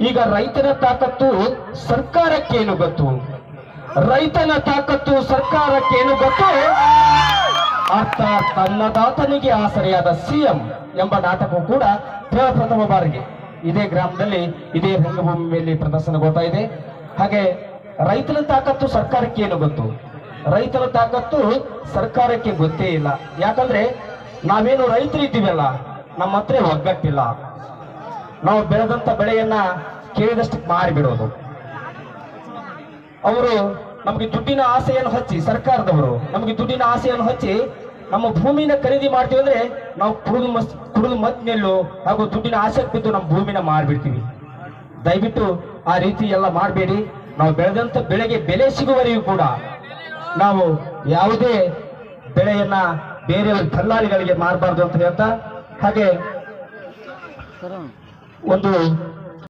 ಈಗ ರೈತನ ತಾಕತ್ತು ಸರ್ಕಾರಕ್ಕೇನು ಗೊತ್ತು? ರೈತನ ತಾಕತ್ತು ಸರ್ಕಾರಕ್ಕೇನು ಗೊತ್ತು? ಅರ್ಥಾತ್ ಅನ್ನದಾತನಿಗೆ ಆಸರೆಯಾದ ಸಿಎಂ ಎಂಬ ನಾಟಕವು ಕೂಡ ಪ್ರಥಮ ಬಾರಿಗೆ ಇದೇ ಗ್ರಾಮದಲ್ಲಿ ಇದೇ ರಂಗಭೂಮಿಯಲ್ಲಿ ಪ್ರದರ್ಶನಗೊಳ್ತಾ ಇದೆ. ಹಾಗೆ ರೈತನ ತಾಕತ್ತು ಸರ್ಕಾರಕ್ಕೆ ಏನು ಗೊತ್ತು? ರೈತನ ತಾಕತ್ತು ಸರ್ಕಾರಕ್ಕೆ ಗೊತ್ತೇ ಇಲ್ಲ. ಯಾಕಂದ್ರೆ ನಾವೇನು ರೈತರು ಇದ್ದೀವಲ್ಲ ನಮ್ಮ ಹತ್ರ ಒಗ್ಗಟ್ಟಿಲ್ಲ. ನಾವು ಬೆಳೆದಂತ ಬೆಳೆಯನ್ನ ಕೇಳಿದಷ್ಟಕ್ಕೆ ಮಾರಿಬಿಡೋದು. ಅವರು ನಮಗೆ ದುಡ್ಡಿನ ಆಸೆಯನ್ನು ಹಚ್ಚಿ, ಸರ್ಕಾರದವರು ನಮಗೆ ದುಡ್ಡಿನ ಆಸೆಯನ್ನು ಹಚ್ಚಿ ನಮ್ಮ ಭೂಮಿನ ಖರೀದಿ ಮಾಡ್ತೀವಿ ಅಂದ್ರೆ ನಾವು ಕುಡಿದು ಮಸ್, ಕುಡಿದು ಮತ್ತಿನೆಲ್ಲೂ ಹಾಗೂ ದುಡ್ಡಿನ ಆಸೆ ಬಿದ್ದು ನಮ್ಮ ಭೂಮಿನ ಮಾರಿಬಿಡ್ತೀವಿ. ದಯವಿಟ್ಟು ಆ ರೀತಿ ಎಲ್ಲ ಮಾಡಬೇಡಿ. ನಾವು ಬೆಳೆದಂತ ಬೆಳೆಗೆ ಬೆಲೆ ಸಿಗುವವರೆಗೂ ಕೂಡ ನಾವು ಯಾವುದೇ ಬೆಳೆಯನ್ನ ಬೇರೆಯವ್ರ ದಲ್ಲಾಳಿಗಳಿಗೆ ಮಾರಬಾರ್ದು ಅಂತ ಹೇಳ್ತಾ, ಹಾಗೆ 我懂